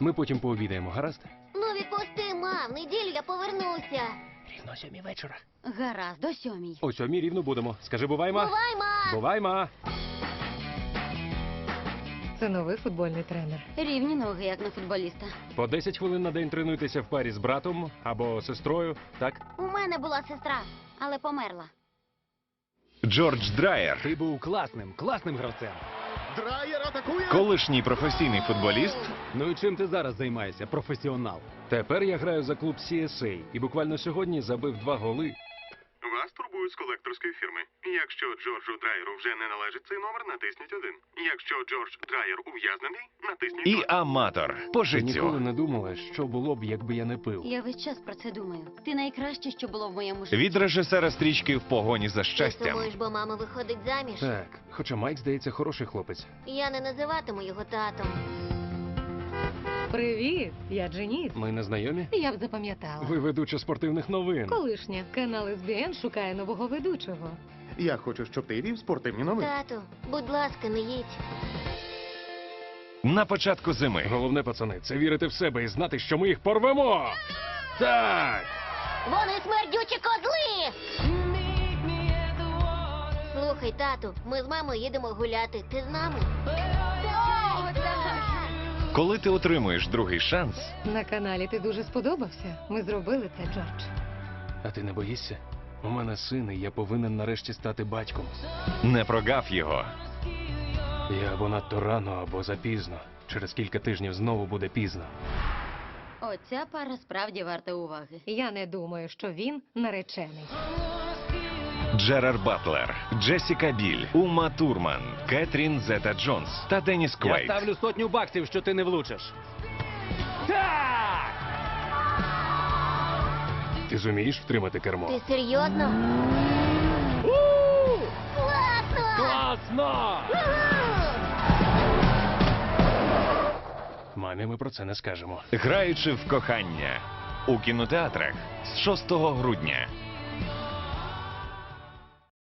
Ми потім пообідаємо, гаразд? Ну відпусти, мам, в неділю я повернуся. Рівно сьомій вечора. Гаразд, до сьомій. О сьомій рівно будемо. Скажи, бувайма. Бувай, ма! Бувайма. Це новий футбольний тренер. Рівні ноги, як на футболіста. По 10 хвилин на день тренуйтеся в парі з братом або сестрою, так? У мене була сестра, але померла. Джордж Драйер, Ти був класним, класним гравцем. Колишній професійний футболіст, Ну і чим ти зараз займаєшся, професіонал? Тепер я граю за клуб CSA і буквально сьогодні забив два голи. З колекторської фірми. Якщо Джорджу Драйеру вже не належить цей номер, натисніть один. Якщо Джордж Драйер ув'язнений, натисніть і два. аматор по Я ніколи життю. не думала, що було б, якби я не пив. Я весь час про це думаю. Ти найкраще, що було в моєму житті. Від режисера стрічки в погоні за Ти щастям. сумуєш, бо мама виходить заміж. Так, хоча Майк, здається, хороший хлопець. Я не називатиму його татом. Привіт, я Дженіс. Ми не знайомі? Я б запам'ятала. Ви ведуча спортивних новин. Колишня. Канал СБН шукає нового ведучого. Я хочу, щоб ти вів спортивні новини. Тату, будь ласка, не їдь. На початку зими Головне, пацани, це вірити в себе і знати, що ми їх порвемо. Так. Вони смердючі козли! Слухай, тату, ми з мамою їдемо гуляти. Ти з нами? Коли ти отримуєш другий шанс, На каналі ти дуже сподобався. Ми зробили це, Джордж. А ти не боїшся? У мене син, і я повинен нарешті стати батьком. не прогав його. Я або надто рано, або запізно. Через кілька тижнів знову буде пізно. Оця пара справді варта уваги. Я не думаю, що він наречений. Джерар Батлер, Джесіка Біль, Ума Турман, Кетрін Зета Джонс та Деніс Я ставлю сотню баксів, що ти не влучиш. Так! Ти зумієш втримати кермо? Ти серйозно? Класно! Класно! Мамі ми про це не скажемо. Граючи в кохання у кінотеатрах з 6 грудня.